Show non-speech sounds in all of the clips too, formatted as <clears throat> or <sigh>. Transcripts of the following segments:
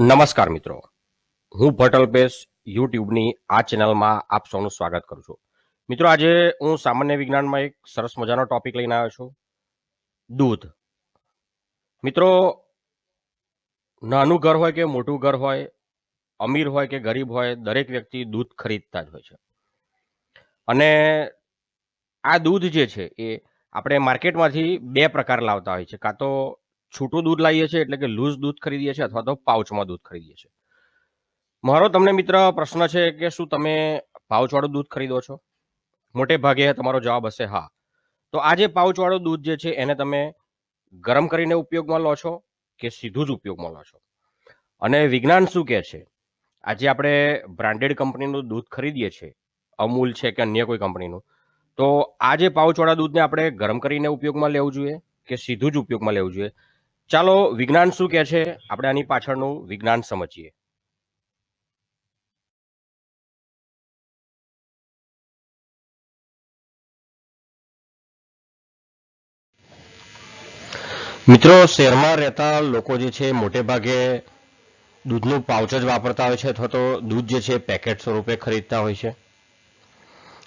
નમસ્કાર મિત્રો. હું ભટલ્પેશ યુટ્યુબની આ ચેનલમાં આપ સૌનું સ્વાગત કરું છું. મિત્રો, આજે હું સામાન્ય વિજ્ઞાનમાં એક સરસ મજાનો ટોપિક લઈને આવ્યો છું. દૂધ. મિત્રો, નાનું ઘર હોય કે મોટું ઘર હોય, અમીર હોય કે ગરીબ હોય, દરેક વ્યક્તિ દૂધ ખરીદતા જ હોય છે. અને આ દૂધ જે છે, એ આપણે માર્કેટમાંથી બે પ્રકાર લાવતા હોય છે. કાં તો છૂટું દૂધ લાવીએ છીએ એટલે કે લૂઝ દૂધ ખરીદીએ છીએ અથવા તો પાઉચમાં દૂધ ખરીદીએ છીએ. મારો તમને મિત્ર પ્રશ્ન છે કે શું તમે પાઉચવાળું દૂધ ખરીદો છો? મોટે ભાગે તમારો જવાબ હશે હા. તો આ જે પાઉચવાળું દૂધ જે છે એને તમે ગરમ કરીને ઉપયોગમાં લો છો કે સીધું જ ઉપયોગમાં લો છો? અને વિજ્ઞાન શું કહે છે? આજે આપણે બ્રાન્ડેડ કંપનીનું દૂધ ખરીદીએ છીએ, અમૂલ છે કે અન્ય કોઈ કંપનીનું. તો આ જે પાઉચવાળા દૂધને આપણે ગરમ કરીને ઉપયોગમાં લેવું જોઈએ કે સીધું જ ઉપયોગમાં લેવું જોઈએ? ચાલો વિજ્ઞાન શું કહે છે? આપણે આની પાછળનું વિજ્ઞાન સમજીએ. મિત્રો શહેરમાં રહેતા લોકો જે છે, મોટે ભાગે દૂધનું પાઉચ જ વાપરતા હોય છે, અથવા તો દૂધ જે છે, પેકેટ સ્વરૂપે ખરીદતા હોય છે.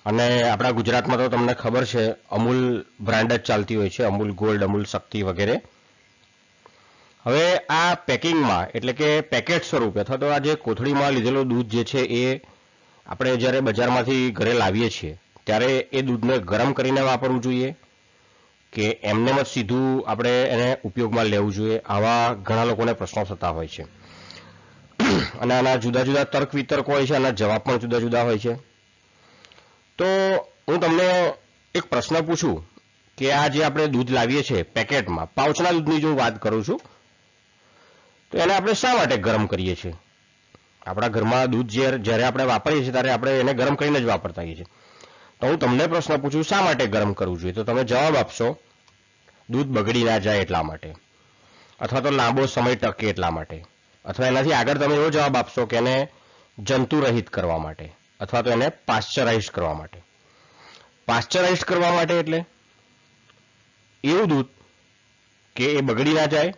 અને આપણા ગુજરાતમાં તો તમને ખબર છે, અમૂલ બ્રાન્ડ જ ચાલતી હોય છે, અમૂલ ગોલ્ડ, અમૂલ શક્તિ વગેરે. હવે આ પેકિંગમાં, એટલે કે પેકેટ સ્વરૂપે, અથવા તો આ જે કોથળીમાં લીધેલું દૂધ જે છે એ આપણે જ્યારે બજારમાંથી ઘરે લાવીએ છીએ, ત્યારે એ દૂધને ગરમ કરીને વાપરવું જોઈએ કે એમને જ સીધું આપણે એને ઉપયોગમાં લેવું જોઈએ, આવા ઘણા લોકોને પ્રશ્નો થતા હોય છે. અને આના જુદા જુદા તર્ક વિતર્ક હોય છે, આના જવાબ પણ જુદા જુદા હોય છે. તો હું તમને એક પ્રશ્ન પૂછું કે આ જે આપણે દૂધ લાવીએ છીએ, પેકેટમાં, પાઉચના દૂધની જો વાત કરું છું તો એને આપણે શા માટે ગરમ કરીએ છીએ? આપણા ઘરમાં દૂધ જ્યારે આપણે વાપરીએ છીએ, ત્યારે આપણે એને ગરમ કરીને જ વાપરતા હોઈએ છીએ. તો હું તમને પ્રશ્ન પૂછું, શા માટે ગરમ કરવું જોઈએ? તો તમે જવાબ આપશો, દૂધ બગડી ના જાય એટલા માટે. અથવા તો લાંબો સમય ટકે એટલા માટે. અથવા એનાથી આગળ તમે એવો જવાબ આપશો કે એને જંતુરહિત કરવા માટે. અથવા તો એને પાશ્ચરાઇઝ કરવા માટે. પાશ્ચરાઇઝ કરવા માટે એટલે એવું દૂધ કે એ બગડી ના જાય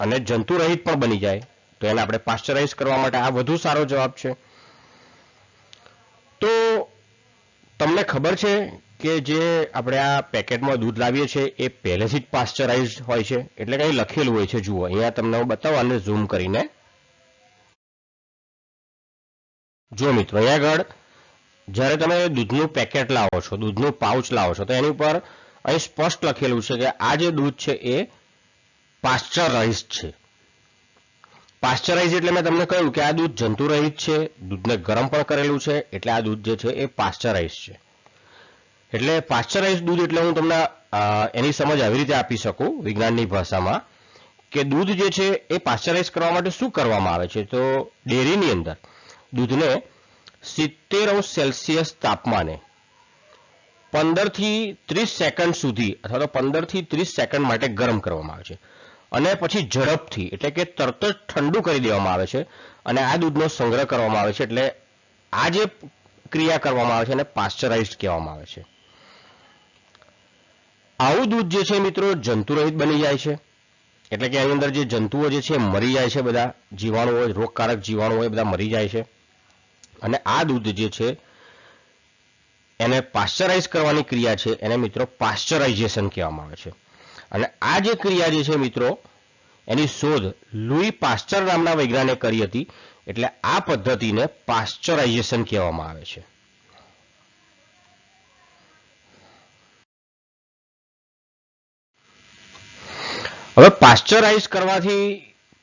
અને જંતુરહિત પણ બની જાય. તો એને આપણે પાશ્ચરાઇઝ કરવા માટે આ વધુ સારો જવાબ છે. તો તમને ખબર છે કે જે આપણે આ પેકેટમાં દૂધ લાવીએ છીએ એ પહેલેથી જ પાસ્ચરાઇઝ હોય છે. એટલે કંઈ લખેલું હોય છે, જુઓ, અહીંયા તમને હું બતાવું અને ઝૂમ કરીને. જો મિત્રો, અહીંયા આગળ જ્યારે તમે દૂધનું પેકેટ લાવો છો, દૂધનું પાઉચ લાવો છો, તો એની ઉપર અહીં સ્પષ્ટ લખેલું છે કે આ જે દૂધ છે એ પાશ્ચરાઇઝ છે. પાશ્ચરાઇઝ એટલે મેં તમને કહ્યું કે આ દૂધ જંતુરહિત છે, દૂધને ગરમ પણ કરેલું છે, એટલે આ દૂધ જે છે એ પાશ્ચરાઇઝ છે. એટલે પાશ્ચરાઇઝ દૂધ એટલે હું તમને એની સમજ આવી રીતે આપી શકું વિજ્ઞાનની ભાષામાં કે દૂધ જે છે એ પાશ્ચરાઇઝ કરવા માટે શું કરવામાં આવે છે? તો ડેરીની અંદર દૂધને સિત્તેર અંશ સેલ્સિયસ તાપમાને પંદરથી ત્રીસ સેકન્ડ સુધી અથવા તો પંદરથી ત્રીસ સેકન્ડ માટે ગરમ કરવામાં આવે છે. અને પછી ઝડપથી, એટલે કે તરત જ ઠંડુ કરી દેવામાં આવે છે અને આ દૂધનો સંગ્રહ કરવામાં આવે છે, એટલે આ જે ક્રિયા કરવામાં આવે છે એને પાશ્ચરાઇઝ કહેવામાં આવે છે. આવું દૂધ જે છે મિત્રો જંતુરહિત બની જાય છે. એટલે કે એની અંદર જે જંતુઓ જે છે મરી જાય છે બધા, જીવાણુઓ, રોગકારક જીવાણુઓ એ બધા મરી જાય છે. અને આ દૂધ જે છે એને પાશ્ચરાઇઝ કરવાની ક્રિયા છે, એને મિત્રો પાશ્ચરાઇઝેશન કહેવામાં આવે છે. અને આ જે ક્રિયા જે છે મિત્રો, એની શોધ લુઈ પાશ્ચર નામના વૈજ્ઞાનિકે કરી હતી, એટલે આ પદ્ધતિને પાશ્ચરાઇઝેશન કહેવામાં આવે છે. હવે પાશ્ચરાઇઝ કરવાથી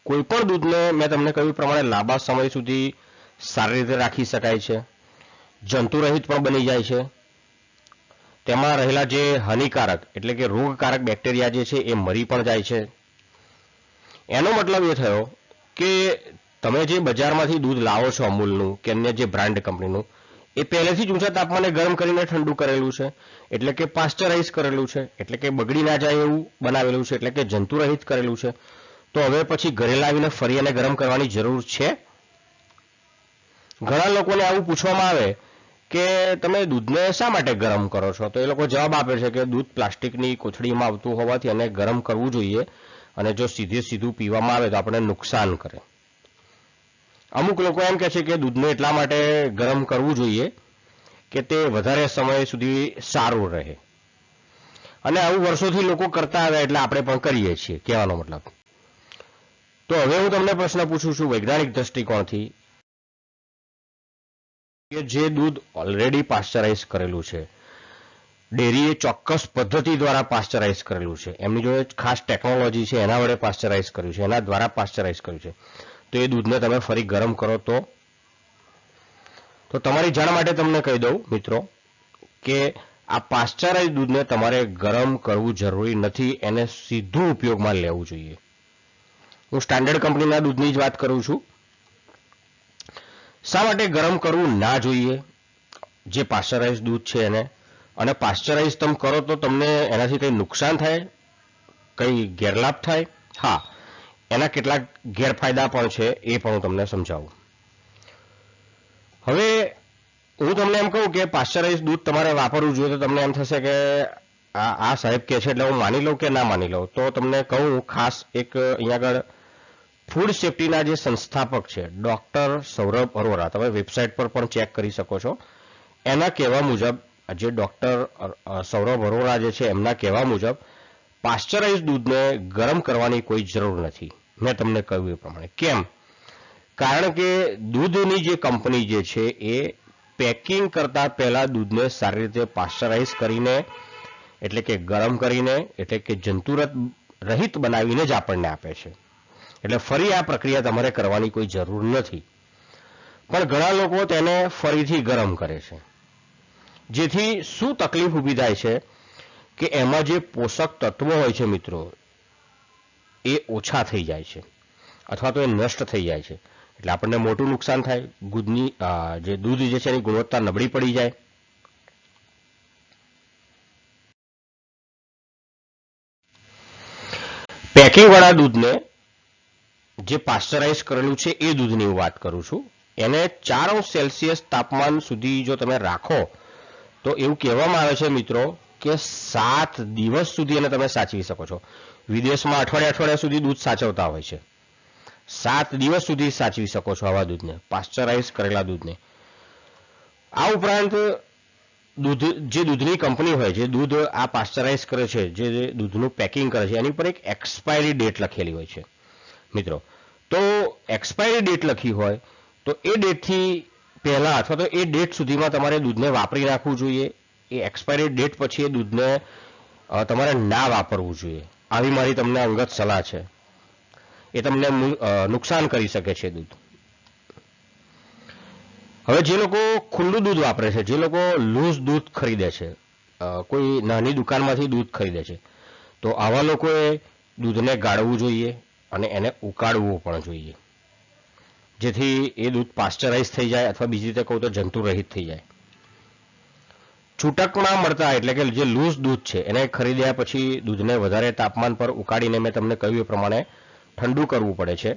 કોઈ પણ દૂધને મેં તમને કહ્યું પ્રમાણે લાંબા સમય સુધી સારી રીતે રાખી શકાય છે, જંતુરહિત પણ બની જાય છે તેમાં રહેલા જે હાનિકારક, એટલે કે રોગકારક બેક્ટેરિયા જે છે, એ મરી પણ જાય છે. એનો મતલબ એ થયો કે તમે જે બજારમાંથી દૂધ લાવો છો અમૂલનું, કે અન્ય જે બ્રાન્ડ કંપનીનું, એ પહેલેથી જ ઊંચા તાપમાને ગરમ કરીને ઠંડુ કરેલું છે. એટલે કે પાસ્ચરાઇઝ કરેલું છે. એટલે કે બગડી ના જાય એવું બનાવેલું છે. એટલે કે જંતુરહિત કરેલું છે. તો હવે પછી ઘરે લાવીને ફરી એને ગરમ કરવાની જરૂર છે? ઘણા લોકોને આવું પૂછવામાં આવે કે તમે દૂધને શા માટે ગરમ કરો છો? તો એ લોકો જવાબ આપે છે કે દૂધ પ્લાસ્ટિકની કોથળીમાં આવતું હોવાથી એને ગરમ કરવું જોઈએ અને જો સીધે સીધું પીવામાં આવે તો આપણને નુકસાન કરે. અમુક લોકો એમ કહે છે કે દૂધને એટલા માટે ગરમ કરવું જોઈએ કે તે વધારે સમય સુધી સારું રહે. અને આવું વર્ષોથી લોકો કરતા આવ્યા એટલે આપણે પણ કરીએ છીએ. કહેવાનો મતલબ. તો હવે હું તમને પ્રશ્ન પૂછું છું વૈજ્ઞાનિક દ્રષ્ટિકોણથી. કે જે દૂધ ઓલરેડી પાસ્ચરાઇઝ કરેલું છે. ડેરીએ ચોક્કસ પદ્ધતિ દ્વારા પાશ્ચરાઇઝ કરેલું છે. એમની જોડે ખાસ ટેકનોલોજી છે, એના વડે પાસ્ચરાઇઝ કર્યું છે, એના દ્વારા પાસ્ચરાઇઝ કર્યું છે. તો એ દૂધને તમે ફરી ગરમ કરો તો? તો તમારી જાણ માટે તમને કહી દઉં, મિત્રો, કે આ પાસ્ચરાઇઝ દૂધને તમારે ગરમ કરવું જરૂરી નથી, એને સીધું ઉપયોગમાં લેવું જોઈએ. હું સ્ટાન્ડર્ડ કંપનીના દૂધની જ વાત કરું છું. શા માટે ગરમ કરવું ના જોઈએ? જે પાશ્ચરાઇઝ દૂધ છે એને. અને પાશ્ચરાઇઝ તમે કરો તો તમને એનાથી કંઈ નુકસાન થાય? કંઈ ગેરલાભ થાય? હા, એના કેટલાક ગેરફાયદા પણ છે, એ પણ હું તમને સમજાવું. હવે, હું તમને એમ કહું કે પાશ્ચરાઇઝ દૂધ તમારે વાપરવું જોઈએ તો તમને એમ થશે કે આ સાહેબ કે છે, એટલે હું માની લઉં કે ના માની લઉં. તો તમને કહું ખાસ એક અહીંયા આગળ ફૂડ સેફ્ટીના જે સંસ્થાપક છે, ડોક્ટર સૌરભ અરોરા, તમે વેબસાઇટ પર પણ ચેક કરી શકો છો. એના કહેવા મુજબ, જે ડોક્ટર સૌરભ અરોરા જે છે, એમના કહેવા મુજબ, પાશ્ચરાઇઝ દૂધને ગરમ કરવાની કોઈ જરૂર નથી. મેં તમને કહ્યું એ પ્રમાણે. કેમ? કારણ કે દૂધની જે કંપની જે છે, એ પેકિંગ કરતા પહેલા દૂધને સારી રીતે પાશ્ચરાઇઝ કરીને, એટલે કે ગરમ કરીને, એટલે કે જંતુરત રહિત બનાવીને જ આપણને આપે છે. એટલે ફરી આ પ્રક્રિયા તમારે કરવાની કોઈ જરૂર નથી. પણ ઘણા લોકો તેને ફરીથી ગરમ કરે છે. જેથી શું તકલીફ ઊભી થાય છે કે એમાં જે પોષક તત્વો હોય છે મિત્રો, એ ઓછા થઈ જાય છે. અથવા તો એ નષ્ટ થઈ જાય છે. એટલે આપણને મોટું નુકસાન થાય, દૂધની જે દૂધ જે છે એની ગુણવત્તા નબળી પડી જાય. પેકિંગવાળા દૂધને જે પાશ્ચરાઇઝ કરેલું છે એ દૂધની હું વાત કરું છું. એને ચાર સેલ્સિયસ તાપમાન સુધી જો તમે રાખો, તો એવું કહેવામાં આવે છે મિત્રો કે સાત દિવસ સુધી એને તમે સાચવી શકો છો. વિદેશમાં અઠવાડિયા અઠવાડિયા સુધી દૂધ સાચવતા હોય છે. સાત દિવસ સુધી સાચવી શકો છો આવા દૂધને પાસ્ચરાઇઝ કરેલા દૂધને. આ ઉપરાંત દૂધ, જે દૂધની કંપની હોય છે, દૂધ આ પાશ્ચરાઇઝ કરે છે, જે દૂધનું પેકિંગ કરે છે, એની પર એક એક્સપાયરી ડેટ લખેલી હોય છે. મિત્રો. તો એક્સપાયરી ડેટ લખી હોય, તો એ ડેટથી પહેલાં અથવા તો એ ડેટ સુધીમાં તમારે દૂધને વાપરી રાખવું જોઈએ. એ એક્સપાયરી ડેટ પછી એ દૂધને તમારે ના વાપરવું જોઈએ. આવી મારી તમને અંગત સલાહ છે. એ તમને નુકસાન કરી શકે છે દૂધ. હવે જે લોકો ખુલ્લું દૂધ વાપરે છે, જે લોકો લૂઝ દૂધ ખરીદે છે કોઈ નાની દુકાનમાંથી દૂધ ખરીદે છે, તો આવા લોકોએ દૂધને ગાળવું જોઈએ. અને એને ઉકાળવું પણ જોઈએ. જેથી એ દૂધ પાશ્ચરાઇઝ થઈ જાય અથવા બીજી રીતે કહું તો જંતુ રહિત થઈ જાય. છૂટકમાં મળતા એટલે કે જે લૂઝ દૂધ છે, એને ખરીદ્યા પછી દૂધને વધારે તાપમાન પર ઉકાળીને મેં તમને કહ્યું એ પ્રમાણે ઠંડુ કરવું પડે છે.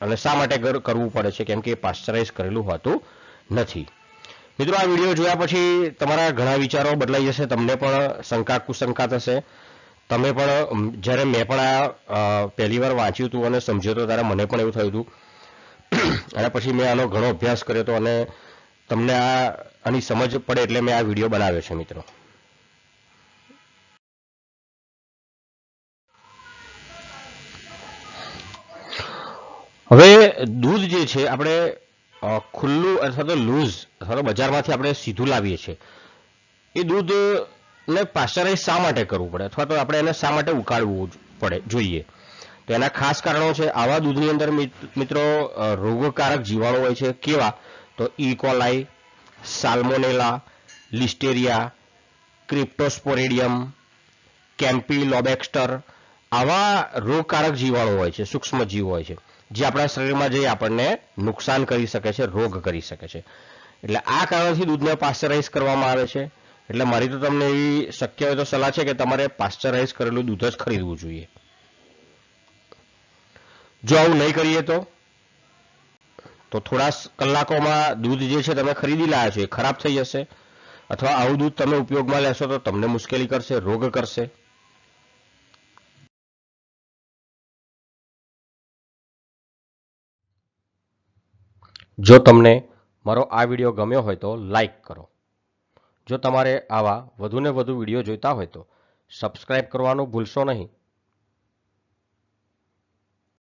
અને શા માટે કરવું પડે છે? કેમ કે પાશ્ચરાઇઝ કરેલું હોતું નથી. મિત્રો, આ વીડિયો જોયા પછી તમારા ઘણા વિચારો બદલાઈ જશે, તમને પણ શંકા કુશંકા થશે. તમે પણ જ્યારે મેં પણ આ પહેલી વાર વાંચ્યું હતું અને સમજ્યો હતો ત્યારે મને પણ એવું થયું હતું. <clears throat> અને પછી મેં આનો ઘણો અભ્યાસ કર્યો હતો અને તમને આ, આની સમજ પડે એટલે મેં આ વીડિયો બનાવ્યો છે, મિત્રો. હવે દૂધ જે છે, આપણે ખુલ્લું અથવા તો લૂઝ અથવા તો બજારમાંથી આપણે સીધું લાવીએ છીએ. એ દૂધ ને પાશ્ચરાઇઝ શા માટે કરવું પડે? અથવા તો આપણે એને શા માટે ઉકાળવું પડે, જોઈએ. તો એના ખાસ કારણો છે, આવા દૂધની અંદર મિત્રો રોગકારક જીવાણુ હોય છે કેવા? તો ઇકોલાઈ સાલ્મોનેલા લિસ્ટેરિયા ક્રિપ્ટોસ્પોરેડિયમ કેમ્પીલોબેક્સ્ટર આવા રોગકારક જીવાણુ હોય છે સૂક્ષ્મ જીવ હોય છે, જે આપણા શરીરમાં જઈ આપણને નુકસાન કરી શકે છે, રોગ કરી શકે છે. એટલે આ કારણથી દૂધને પાસ્ચરાઇઝ કરવામાં આવે છે. એટલે મારી તો તમને એવી શક્ય હોય તો સલાહ છે કે તમારે પાસ્ચરાઇઝ કરેલું દૂધ જ ખરીદવું જોઈએ. જો આવું નહીં કરીએ તો? તો થોડા કલાકોમાં દૂધ જે છે તમે ખરીદી લાયા છો એ ખરાબ થઈ જશે. અથવા આવું દૂધ તમે ઉપયોગમાં લેશો તો તમને મુશ્કેલી કરશે, રોગ કરશે. જો તમને મારો આ વીડિયો ગમ્યો હોય તો લાઈક કરો. જો તમારે આવા વધુને વધુ વીડિયો જોઈતા હોય તો સબસ્ક્રાઈબ કરવાનું ભૂલશો નહીં.